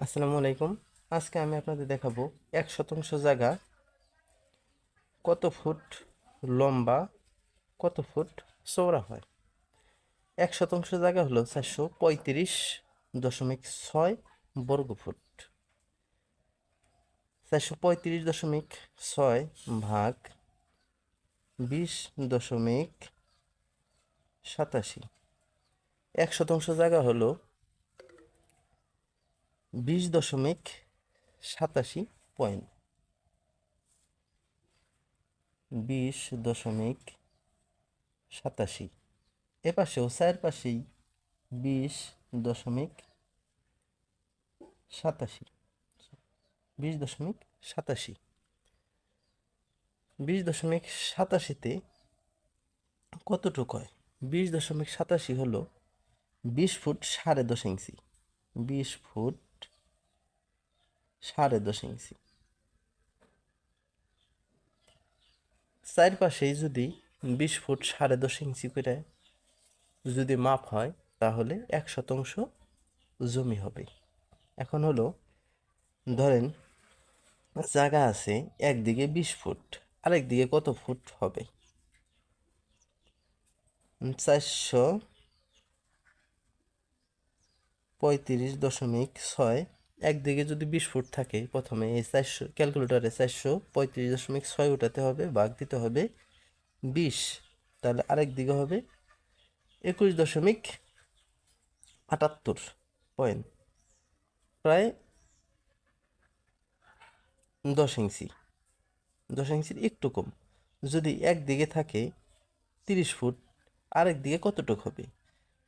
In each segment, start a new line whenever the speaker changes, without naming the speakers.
আসসালামু আলাইকুম। আজকে আমি আপনাদের দেখাবো এক শতাংশ জায়গা কত ফুট লম্বা, কত ফুট চওড়া হয়। এক শতাংশ জায়গা হলো চারশো পঁয়ত্রিশ দশমিক ছয় বর্গ ফুট। চারশো পঁয়ত্রিশ দশমিক ছয় ভাগ বিশ দশমিক সাতাশি। এক শতাংশ জায়গা হলো বিশ দশমিক সাতাশি পয়েন্ট। বিশ দশমিক সাতাশি। এ পাশেও চার পাশেই বিশ দশমিক সাতাশি। বিশ দশমিক সাতাশি। বিশ দশমিক সাতাশিতে কতটুকু হয়? বিশ দশমিক সাতাশি হলো বিশ ফুট সাড়ে দশ ইঞ্চি। বিশ ফুট সাড়ে দশ ইঞ্চি। চারপাশেই যদি বিশ ফুট সাড়ে দশ ইঞ্চি করে যদি মাপ হয়, তাহলে এক শতাংশ জমি হবে। এখন হলো, ধরেন জায়গা আছে একদিকে বিশ ফুট আরেক দিকে কত ফুট হবে? চারশো পঁয়ত্রিশ দশমিক ছয় একদিকে যদি বিশ ফুট থাকে প্রথমে এই চারশো, ক্যালকুলেটারে চারশো পঁয়ত্রিশ দশমিক ছয় উঠাতে হবে ভাগ দিতে হবে বিশ। তাহলে আরেক দিকে হবে একুশ দশমিক আটাত্তর পয়েন্ট। প্রায় দশ ইঞ্চি, দশ ইঞ্চির একটু কম। যদি একদিকে থাকে তিরিশ ফুট, আরেক দিকে কতটুক হবে?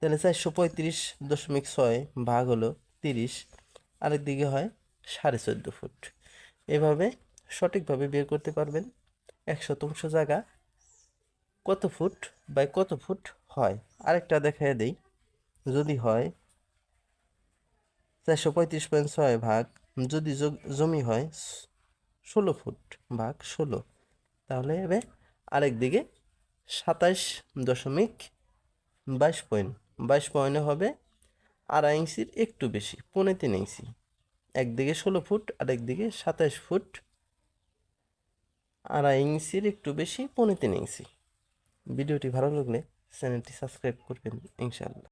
তাহলে চারশো পঁয়ত্রিশ দশমিক ছয় ভাগ হলো তিরিশ। আরেক দিকে হয় সাড়ে চোদ্দ ফুট। এভাবে সঠিকভাবে বের করতে পারবেন এক শতাংশ জায়গা কত ফুট বাই কত ফুট হয়। আরেকটা দেখায় দেই, যদি হয় চারশো পঁয়ত্রিশ পয়েন্ট ছয় ভাগ, যদি জমি হয় ষোলো ফুট ভাগ ষোলো, তাহলে এবার আরেক দিকে সাতাইশ দশমিক বাইশ পয়েন্ট বাইশ পয়েন্টে হবে আড়াই ইঞ্চির একটু বেশি, পৌনে তিন ইঞ্চি। একদিকে ষোলো ফুট আর একদিকে সাতাশ ফুট। আড়াই ইঞ্চির একটু বেশি, পৌনে তিন ইঞ্চি। ভিডিওটি ভালো লাগলে চ্যানেলটি সাবস্ক্রাইব করবেন, ইনশাআল্লাহ।